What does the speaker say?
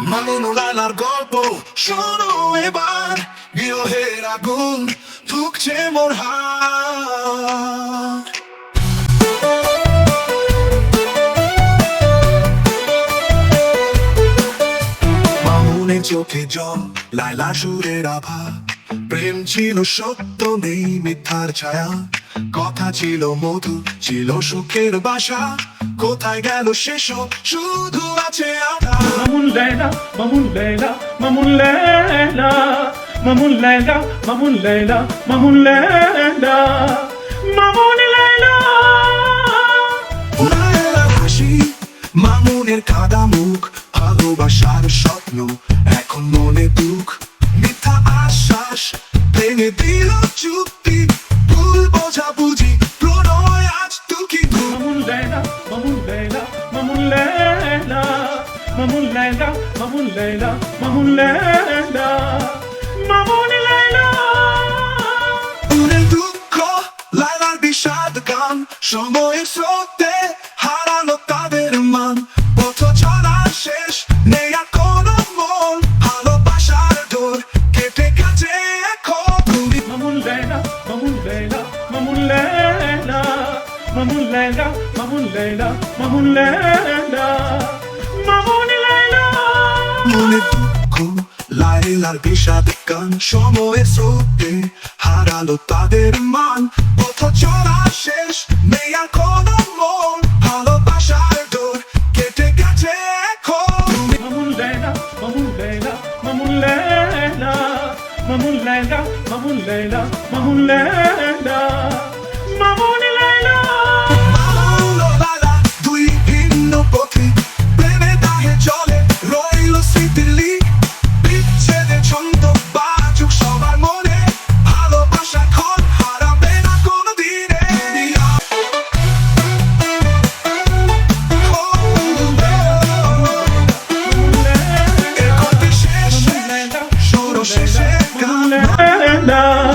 মামুন লালার গল্প। শোনো এবার, বিরহের আগুন ঢুকছে মোর হাত। মামুনের চোখে জল লাইলা সুরের আভা। প্রেম ছিল সত্য নেই মিথ্যার ছায়া। কথা ছিল মধু, ছিল সুখের বাসা। কোথায় গেল সেসব? শুধু আছে আধা Mamun Layla, Mamun Layla, Mamun Layla, Mamun Layla, Mamun Layla, Mamun Layla, Mamun Layla. পুরায়ের হাসি মামুনের কাদা মুখ ভালোবাসার স্বপ্ন এখন মনে দুঃখ মিথ্যা আশ্বাস ভেঙে দিল চুক্তি ভুল বোঝা বুঝি প্রণয় আজ দুঃখী ধূপ Mamun Layla, Mamun Layla, Mamun Mamun Layla, Mamun Layla, Mamun Layla, Mamun Layla. মনের দুঃখ লাইলার বিষাদ গান সময়ের স্রোতে হারালো তাদের মান পথ চলা শেষ নেই আর কোনো মন ভালোবাসার ডোর কেটে গেছে এখন Mamun Layla, Mamun Layla, Mamun Layla, Mamun Layla, Mamun Layla, Mamun Layla. মনে দুঃখ লাইলার বিষাদ গান সময়ের স্রোতে হারালো তাদের মান চলা শেষ মন ভালোবাসার ডোর কেটে গেছে Mamun Layla, Mamun Layla, Mamun Layla, Mamun Layla, Mamun Layla, now.